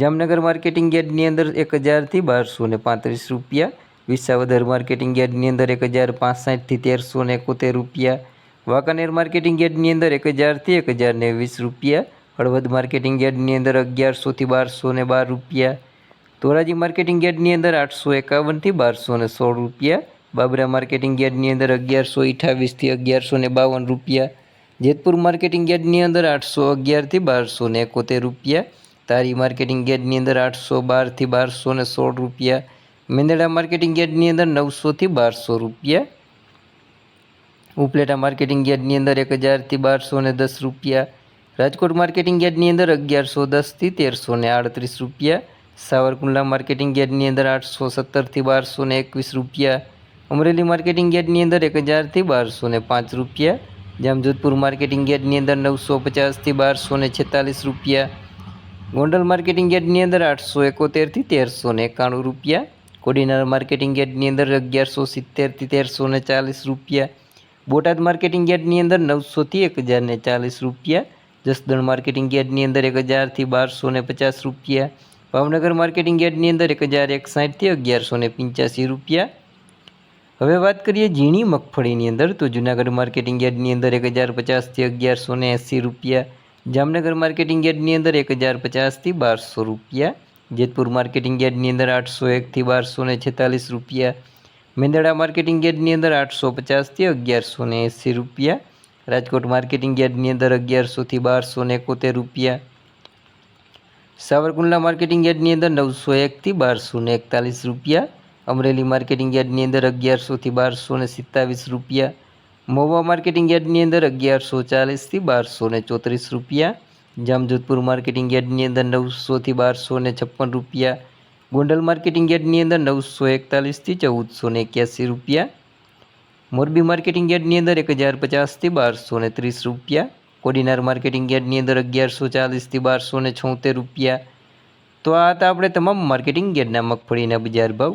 Jamnagar marketing યાર્ડની અંદર એક હજારથી બારસો ને પાંત્રીસ રૂપિયા. વિસાવદર માર્કેટિંગ યાર્ડની અંદર એક હજાર પાંસઠથી તેરસો ને એકોતેર રૂપિયા. વાંકાનેર માર્કેટિંગ યાર્ડની અંદર એક હજારથી એક હજાર ને વીસ રૂપિયા. હળવદ માર્કેટિંગ યાર્ડની અંદર અગિયારસોથી બારસો ને બાર રૂપિયા. ધોરાજી માર્કેટિંગ યાર્ડની અંદર આઠસો એકાવનથી બારસો ને સોળ રૂપિયા. બાબરા માર્કેટિંગ યાર્ડની અંદર અગિયારસો અઠાવીસથી અગિયારસો ને બાવન રૂપિયા. જેતપુર માર્કેટિંગ યાર્ડની અંદર આઠસો અગિયારથી બારસો ને એકોતેર રૂપિયા. તારી માર્કેટિંગ યાર્ડની અંદર આઠસો બારથી બારસો ને સોળ રૂપિયા. મેંદડા માર્કેટિંગ યાર્ડની અંદર નવસોથી બારસો રૂપિયા. ઉપલેટા માર્કેટિંગ યાર્ડની અંદર એક હજારથી બારસો ને દસ રૂપિયા. રાજકોટ માર્કેટિંગ યાર્ડની અંદર અગિયારસો દસથી તેરસો ને આડત્રીસ રૂપિયા. સાવરકુંડલા માર્કેટિંગ યાર્ડની અંદર આઠસો સત્તરથી બારસો ને એકવીસ રૂપિયા. અમરેલી માર્કેટિંગ યાર્ડની અંદર એક હજારથી બારસો ને પાંચ રૂપિયા. જામજોધપુર માર્કેટિંગ યાર્ડની અંદર નવસો પચાસથી બારસો ને છેતાલીસ રૂપિયા. ગોંડલ માર્કેટિંગ યાર્ડની અંદર આઠસો એકોતેરથી તેરસો ને એકાણું રૂપિયા. કોડીનાર માર્કેટિંગ યાર્ડની અંદર અગિયારસો સિત્તેરથી તેરસો ને ચાલીસ રૂપિયા. બોટાદ માર્કેટિંગ યાર્ડની અંદર નવસોથી એક હજારને ચાલીસ રૂપિયા. જસદણ માર્કેટિંગ યાર્ડની અંદર એક હજારથી બારસો ને પચાસ રૂપિયા. ભાવનગર માર્કેટિંગ યાર્ડની અંદર એક હજાર એકસાઠથી અગિયારસો ને પંચ્યાસી રૂપિયા. હવે વાત કરીએ ઝીણી મગફળીની અંદર, તો જૂનાગઢ માર્કેટિંગ યાર્ડની અંદર એક હજાર પચાસથી અગિયારસો ને એંસી રૂપિયા. જામનગર માર્કેટિંગ યાર્ડની અંદર એક હજાર પચાસથી બારસો રૂપિયા, જેતપુર માર્કેટિંગ યાર્ડની અંદર આઠસો એકથી બારસો ને છેતાલીસ રૂપિયા, મેંદડા માર્કેટિંગ યાર્ડની અંદર આઠસો પચાસથી અગિયારસો ને એંસી રૂપિયા, રાજકોટ માર્કેટિંગ યાર્ડની અંદર અગિયારસોથી બારસો ને એકોતેર રૂપિયા, સાવરકુંડલા માર્કેટિંગ યાર્ડની અંદર નવસો એકથી બારસો ને એકતાલીસ રૂપિયા, અમરેલી માર્કેટિંગ યાર્ડની અંદર અગિયારસોથી બારસો ને સિત્તાવીસ રૂપિયા મહુવા માર્કેટિંગ યાર્ડની અંદર અગિયારસો ચાલીસથી બારસો ને ચોત્રીસ રૂપિયા. જામજોધપુર માર્કેટિંગ યાર્ડની અંદર નવસોથી બારસો ને છપ્પન રૂપિયા. ગોંડલ માર્કેટિંગ યાર્ડની અંદર નવસો એકતાલીસથી ચૌદસો ને એક્યાસી રૂપિયા. મોરબી માર્કેટિંગ યાર્ડની અંદર એક હજાર પચાસથી બારસો ને ત્રીસ રૂપિયા. કોડીનાર માર્કેટિંગ યાર્ડની અંદર અગિયારસો ચાલીસથી બારસો ને છોતેર રૂપિયા. તો આ હતા આપણે તમામ માર્કેટિંગ યાર્ડના મગફળીના બજાર ભાવ.